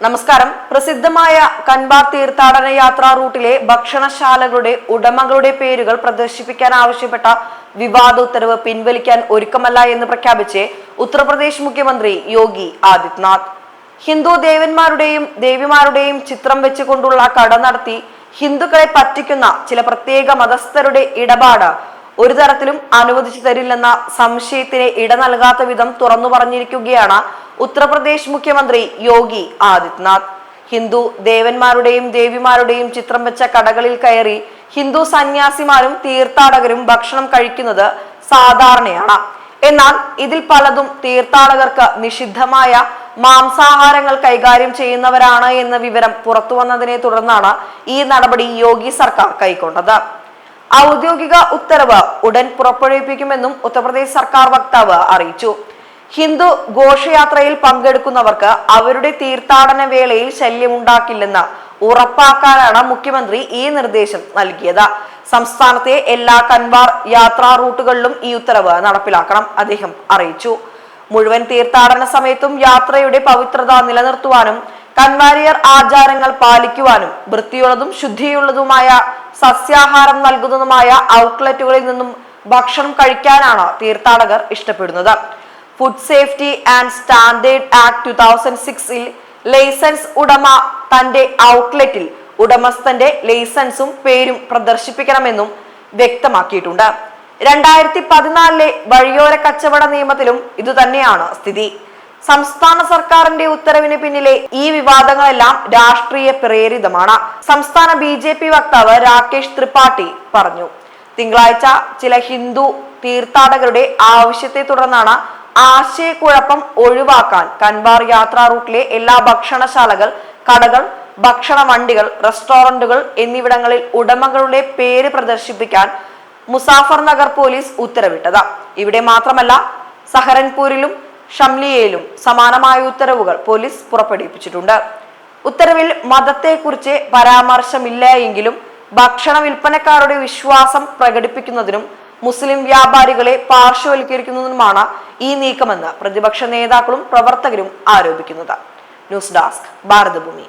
നമസ്കാരം. പ്രസിദ്ധമായ കൻബാർ തീർത്ഥാടന യാത്രാ റൂട്ടിലെ ഭക്ഷണശാലകളുടെ ഉടമകളുടെ പേരുകൾ പ്രദർശിപ്പിക്കാൻ ആവശ്യപ്പെട്ട വിവാദ ഉത്തരവ് പിൻവലിക്കാൻ ഒരുക്കമല്ല എന്ന് പ്രഖ്യാപിച്ച് ഉത്തർപ്രദേശ് മുഖ്യമന്ത്രി യോഗി ആദിത്യനാഥ്. ഹിന്ദു ദേവന്മാരുടെയും ദേവിമാരുടെയും ചിത്രം വെച്ചുകൊണ്ടുള്ള കട നടത്തി ഹിന്ദുക്കളെ പറ്റിക്കുന്ന ചില പ്രത്യേക മതസ്ഥരുടെ ഇടപാട് ഒരു തരത്തിലും അനുവദിച്ചു തരില്ലെന്ന സംശയത്തിന് ഇട നൽകാത്ത വിധം തുറന്നു പറഞ്ഞിരിക്കുകയാണ് ഉത്തർപ്രദേശ് മുഖ്യമന്ത്രി യോഗി ആദിത്യനാഥ്. ഹിന്ദു ദേവന്മാരുടെയും ദേവിമാരുടെയും ചിത്രം വെച്ച കടകളിൽ കയറി ഹിന്ദു സന്യാസിമാരും തീർത്ഥാടകരും ഭക്ഷണം കഴിക്കുന്നത് സാധാരണയാണ്. എന്നാൽ ഇതിൽ പലതും തീർത്ഥാടകർക്ക് നിഷിദ്ധമായ മാംസാഹാരങ്ങൾ കൈകാര്യം ചെയ്യുന്നവരാണ് എന്ന വിവരം പുറത്തു വന്നതിനെ തുടർന്നാണ് ഈ നടപടി യോഗി സർക്കാർ കൈക്കൊണ്ടത്. ഔദ്യോഗിക ഉത്തരവ് ഉടൻ പുറപ്പെടുവിപ്പിക്കുമെന്നും ഉത്തർപ്രദേശ് സർക്കാർ വക്താവ് അറിയിച്ചു. ഹിന്ദു ഘോഷയാത്രയിൽ പങ്കെടുക്കുന്നവർക്ക് അവരുടെ തീർത്ഥാടന വേളയിൽ ശല്യമുണ്ടാക്കില്ലെന്ന് ഉറപ്പാക്കാനാണ് മുഖ്യമന്ത്രി ഈ നിർദ്ദേശം നൽകിയത്. സംസ്ഥാനത്തെ എല്ലാ കൻവാർ യാത്രാ റൂട്ടുകളിലും ഈ ഉത്തരവ് നടപ്പിലാക്കണം അദ്ദേഹം അറിയിച്ചു. മുഴുവൻ തീർത്ഥാടന സമയത്തും യാത്രയുടെ പവിത്രത നിലനിർത്തുവാനും കൻവാരിയർ ആചാരങ്ങൾ പാലിക്കുവാനും വൃത്തിയുള്ളതും ശുദ്ധിയുള്ളതുമായ സസ്യാഹാരം നൽകുന്നതുമായ ഔട്ട്ലെറ്റുകളിൽ നിന്നും ഭക്ഷണം കഴിക്കാനാണ് തീർത്ഥാടകർ ഇഷ്ടപ്പെടുന്നത്. Food safety and standard act two thousand സിക്സിൽ ലൈസൻസ് ഉടമ തന്റെ ഔട്ട്ലെറ്റിൽ ഉടമസ്ഥന്റെ ലൈസൻസും പേരും പ്രദർശിപ്പിക്കണമെന്നും വ്യക്തമാക്കിയിട്ടുണ്ട്. രണ്ടായിരത്തി പതിനാലിലെ വഴിയോര കച്ചവട നിയമത്തിലും ഇതുതന്നെയാണ് സ്ഥിതി. സംസ്ഥാന സർക്കാരിന്റെ ഉത്തരവിന് പിന്നിലെ ഈ വിവാദങ്ങളെല്ലാം രാഷ്ട്രീയ പ്രേരിതമാണ്. സംസ്ഥാന ബി ജെ പി വക്താവ് രാകേഷ് ത്രിപാഠി പറഞ്ഞു. തിങ്കളാഴ്ച ചില ഹിന്ദു തീർത്ഥാടകരുടെ ആവശ്യത്തെ തുടർന്നാണ് ആശയക്കുഴപ്പം ഒഴിവാക്കാൻ കൻവാർ യാത്രാ റൂട്ടിലെ എല്ലാ ഭക്ഷണശാലകൾ കടകൾ ഭക്ഷണ വണ്ടികൾ റെസ്റ്റോറന്റുകൾ എന്നിവിടങ്ങളിൽ ഉടമകളുടെ പേര് പ്രദർശിപ്പിക്കാൻ മുസാഫർ നഗർ പോലീസ് ഉത്തരവിട്ടത്. ഇവിടെ മാത്രമല്ല സഹരൻപൂരിലും ഷംലിയയിലും സമാനമായ ഉത്തരവുകൾ പോലീസ് പുറപ്പെടുവിപ്പിച്ചിട്ടുണ്ട്. ഉത്തരവിൽ മതത്തെക്കുറിച്ച് പരാമർശമില്ല എങ്കിലും ഭക്ഷണ വിൽപ്പനക്കാരുടെ വിശ്വാസം പ്രകടിപ്പിക്കുന്നതിനും മുസ്ലിം വ്യാപാരികളെ പാർശ്വവൽക്കരിക്കുന്നതിനുമാണ് ഈ നീക്കമെന്ന് പ്രതിപക്ഷ നേതാക്കളും പ്രവർത്തകരും ആരോപിക്കുന്നത്. News desk Bharathabhoomi.